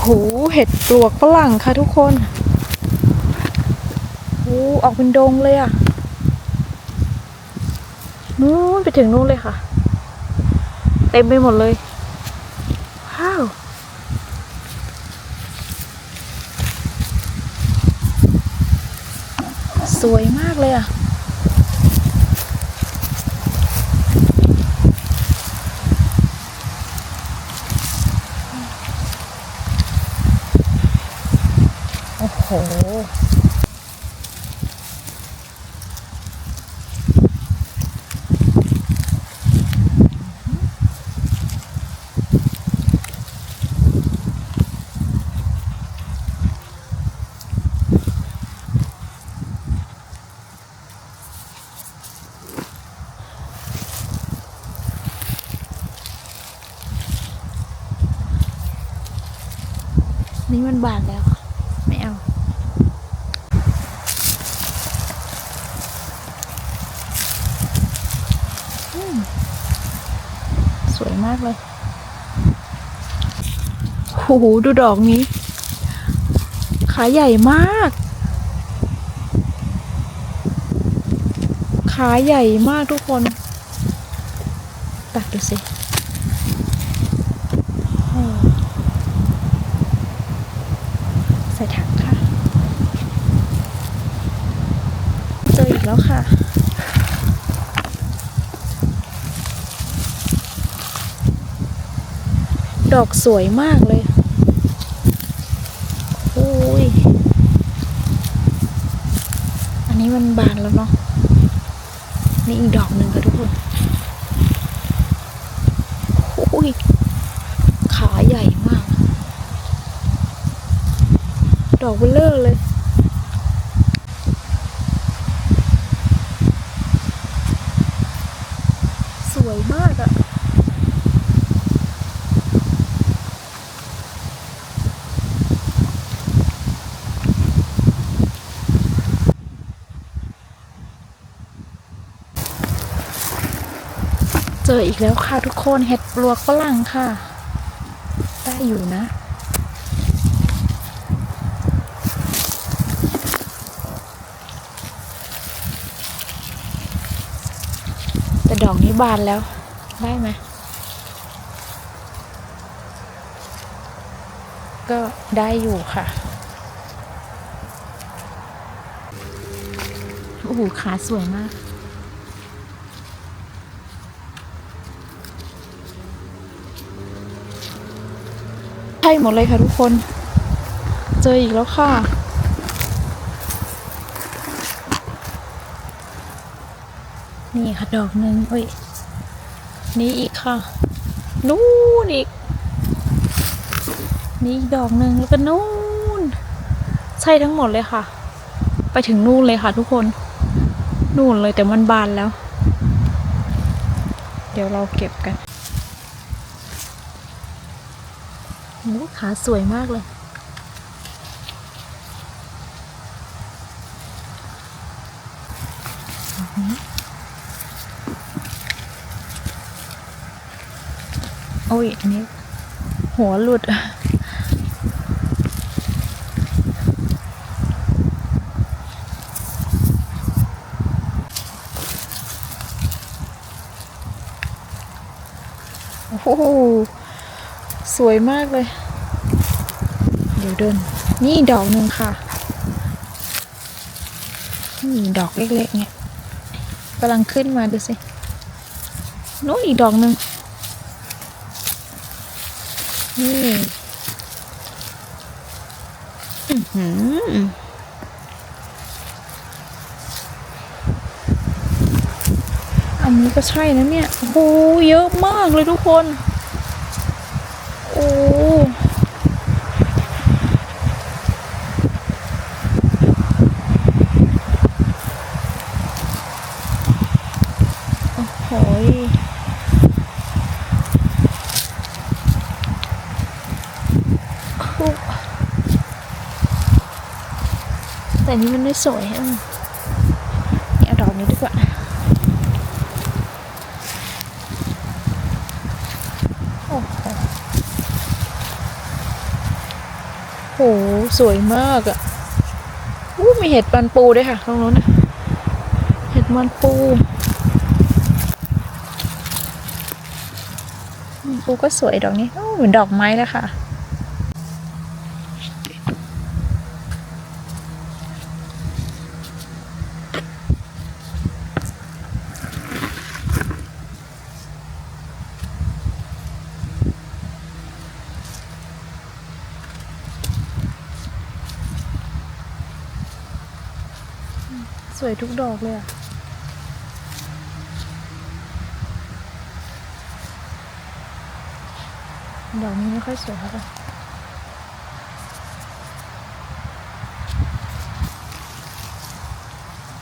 โหเห็ดปลวกฝรั่งค่ะทุกคนโอ้ออกเป็นดงเลยอะนู้นไปถึงนู้นเลยค่ะ เต็มไปหมดเลย ว้าว สวยมากเลยอะ หนี่มันบานแล้วค่ะไม่เอา อืมสวยมาก เลย โอ้โห ดูดอกนี้ ขาใหญ่มาก ขาใหญ่มากทุกคน ตัดดูสิใส่ถังค่ะ เจออีกแล้วค่ะ ดอกสวยมากเลยโอ้ย อันนี้มันบานแล้วเนาะ นี่อีกดอกหนึ่งค่ะทุกคนโอ้ย ขาใหญ่มาก ดอกเบลเลอร์เลย สวยมากอะ เจออีกแล้วค่ะทุกคนเห็ดปลวกฝรั่งค่ะ ได้อยู่นะ แต่ดอกนี้บานแล้ว ได้ไหมก็ได้อยู่ค่ะโอ้โหขาสวยมาก ช่หมดเลยค่ะทุกคน เจออีกแล้วค่ะ นี่ค่ะดอกหนึ่งเอ้ย นี่อีกค่ะ นู่นอีก นี่อีกดอกหนึ่งแล้วก็นู่น ใช่ทั้งหมดเลยค่ะ ไปถึงนู่นเลยค่ะทุกคน นู่นเลยแต่มันบานแล้ว เดี๋ยวเราเก็บกัน โอ้ ขาสวยมากเลย โอ้ย อันนี้ หัวหลุดโอ้โห สวยมากเลย ดี๋ยวเดินนี่ดอกหนึ่งค่ะ นี่ดอกเล็กๆเนี่ยกำลังขึ้นมาดูสินู้นอีกดอกหนึ่งนี่อื้อหืออันนี้ก็ใช่นะเนี่ยโอ้โหเยอะมากเลยทุกคน โอ้ โหยคุ แต่นี้มันไม่สวยอะนี่เอาดอกนี้ดีกว่าโอ้โหสวยมากอะอู้มีเห็ดมันปูด้วยค่ะตรงนู้นนะเห็ดมันปูมันปูก็สวยดอกนี้เหมือนดอกไม้เลยค่ะ สวยทุกดอกเลยอะดอกนี้ไม่ค่อยสวยเท่าไหร่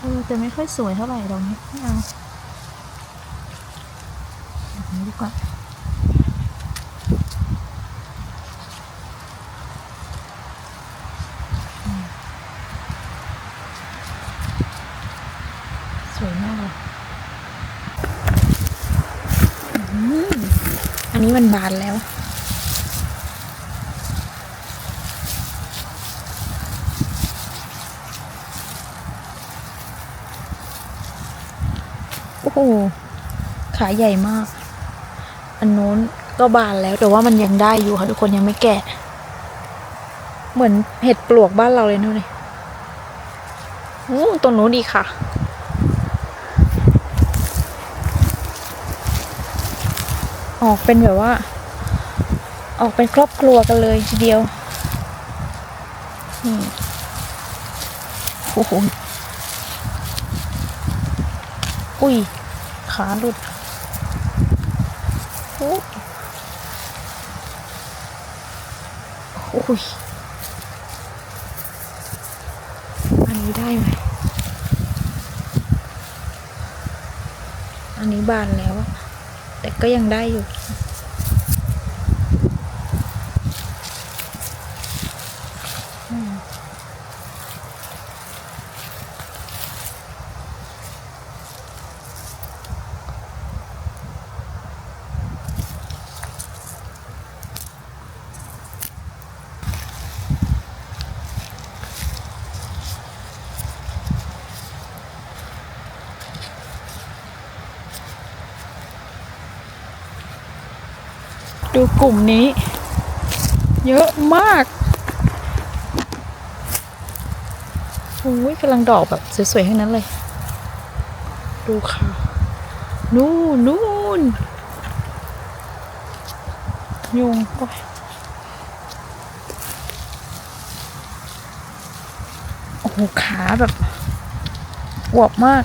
เออแต่ไม่ค่อยสวยเท่าไหร่ดอกนี้ไม่เอาดอกนี้ดีกว่าสวยมากเลยอืมอั นี้มันบานแล้ว โอ้โห ขาใหญ่มาก อันนู้นก็บานแล้วแต่ว่ามันยังได้อยู่ค่ะทุกคนยังไม่แก่ เหมือนเห็ดปลวกบ้านเราเลยนู่นนี่อู้ตรงนู้นดีค่ะ ออกเป็นแบบว่า ออกเป็นครอบครัวกันเลยทีเดียวนี่โอ้โหอุ้ย ขาหลุดโอ้โอ้ยอันนี้ได้ไหม อันนี้บานแล้วอะแต่ก็ยังได้อยู่ ดูกลุ่มนี้ เยอะมากโอ้ยกำลังดอกแบบสวยๆทั้งนั้นเลย ดูค่ะ นู่นนู่นยุงโอ้ยโอ้โหขาแบบอวบมาก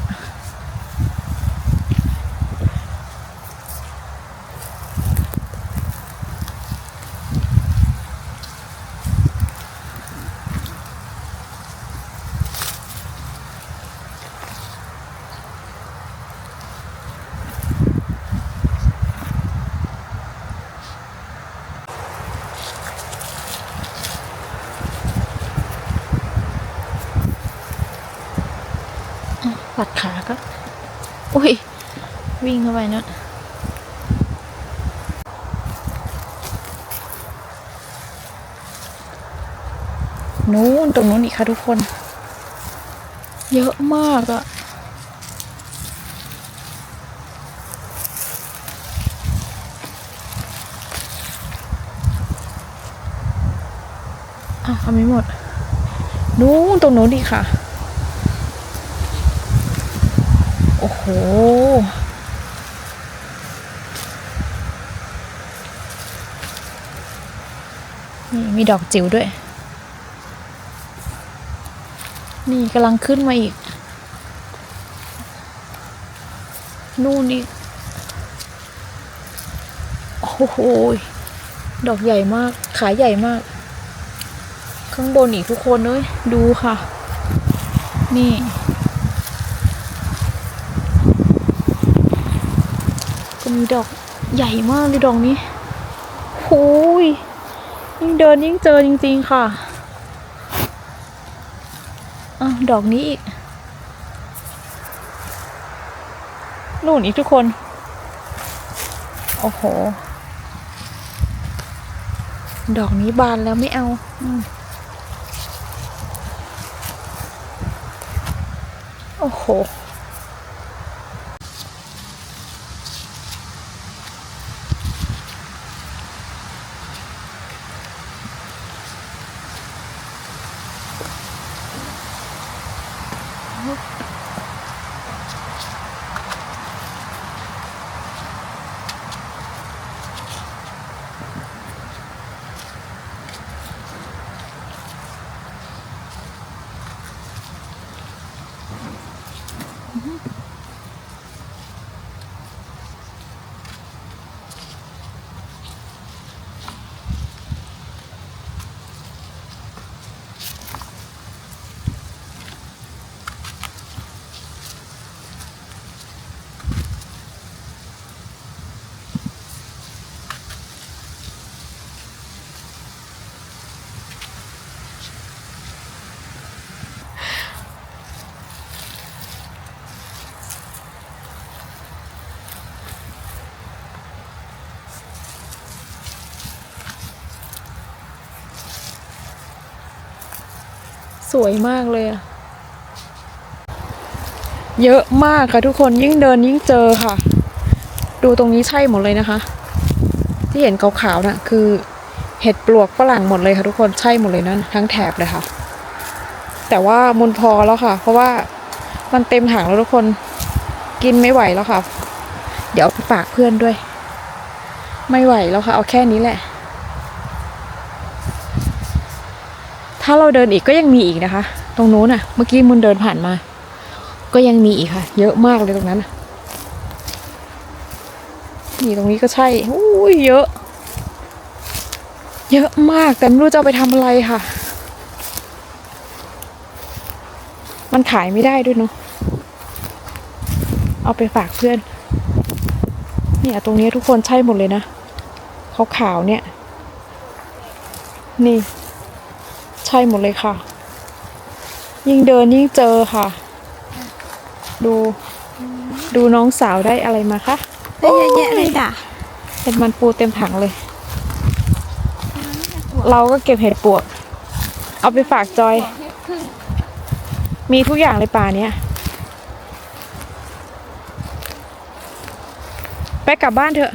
ปัดขาก็ อุ้ย วิ่งเข้าไปนะนู้นตรงนู้นอีกค่ะทุกคน เยอะมากอะอะเอาไม่หมด นู้นตรงนู้นดีค่ะ โอ้โหนี่มีดอกจิ๋วด้วย นี่กำลังขึ้นมาอีก นู่นอีก โอ้โห ดอกใหญ่มาก ขาใหญ่มาก ข้างบนอีกทุกคนเลยดูค่ะ นี่ ดอกใหญ่มากเลยดอกนี้หูยยิ่งเดินยิ่งเจอจริง ๆ ค่ะอดอกนี้อีกนู่นอีกทุกคน โอ้โห ดอกนี้บานแล้วไม่เอาอโอ้โห วยมากเลยอะเยอะมากค่ะทุกคนยิ่งเดินยิ่งเจอค่ะ ดูตรงนี้ใช่หมดเลยนะคะ ที่เห็นขาวๆน่ะคือเห็ดปลวกฝรั่งหมดเลยค่ะทุกคนใช่หมดเลยนั่นทั้งแถบเลยค่ะ แต่ว่ามุนพอแล้วค่ะ เพราะว่ามันเต็มถังแล้วทุกคนกินไม่ไหวแล้วค่ะ เดี๋ยวไปฝากเพื่อนด้วย ไม่ไหวแล้วค่ะ เอาแค่นี้แหละ ถ้าเราเดินอีกก็ยังมีอีกนะคะ ตรงโน้นน่ะ เมื่อกี้มุนเดินผ่านมา ก็ยังมีอีกค่ะ เยอะมากเลยตรงนั้นนี่ตรงนี้ก็ใช่อุ้ยเยอะ เยอะมากแต่ไม่รู้จะไปทำอะไรค่ะ มันขายไม่ได้ด้วยเนาะเอาไปฝากเพื่อน เนี่ยตรงนี้ทุกคนใช่หมดเลยนะขาวๆเนี่ย นี่ ใช่หมดเลยค่ะ ยิ่งเดินยิ่งเจอค่ะ ดู ดูน้องสาวได้อะไรมาคะได้เยอะแยะเลยจ้ะเห็ดมันปูเต็มถังเลย เราก็เก็บเห็ดปวก เอาไปฝากจอย มีทุกอย่างเลยป่าเนี้ยไปกลับบ้านเถอะ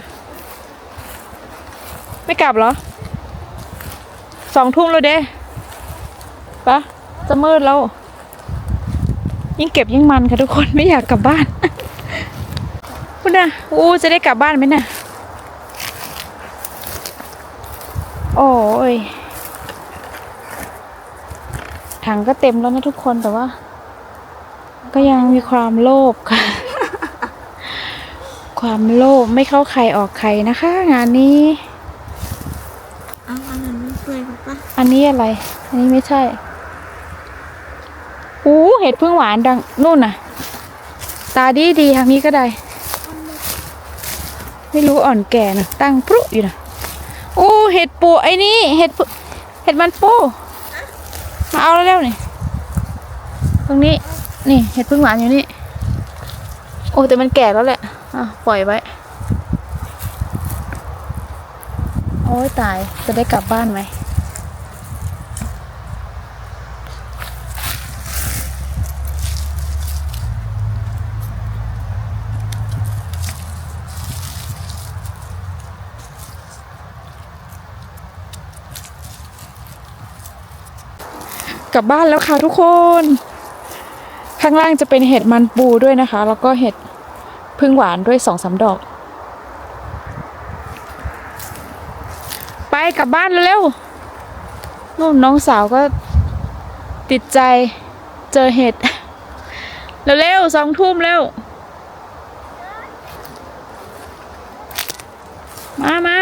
ไม่กลับเหรอสองทุ่มแล้วเด้ ปะจะมืดแล้ว ยิ่งเก็บยิ่งมันค่ะทุกคนไม่อยากกลับบ้านพูดนะอู้จะได้กลับบ้านไหมน่ะโอ้ยถังก็เต็มแล้วนะทุกคนแต่ว่า ก็ยังมีความโลภค่ะ ความโลภไม่เข้าใครออกใครนะคะ งานนี้เอาอันนั้นไม่เปื่อยหรอปะอันนี้อะไร อันนี้ไม่ใช่อู้ เห็ดพึ่งหวานดังนู่นน่ะ ตาดีดีทางนี้ก็ได้ ไม่รู้อ่อนแก่นะตั้งปรุอยู่นะโอ้เห็ดปูไอ้นี่เห็ดเห็ดมันปูมาเอาแล้วนี่ตรงนี้นี่เห็ดพึ่งหวานอยู่นี่โอ้แต่มันแก่แล้วแหละอะปล่อยไว้โอ้ยตายจะได้กลับบ้านไหม กลับบ้านแล้วค่ะทุกคน ข้างล่างจะเป็นเห็ดมันปูด้วยนะคะ แล้วก็เห็ดพึ่งหวานด้วยสองสามดอก ไปกลับบ้านเร็วๆนู่นน้องสาวก็ติดใจเจอเห็ด เร็วๆสองทุ่มเร็ว มามา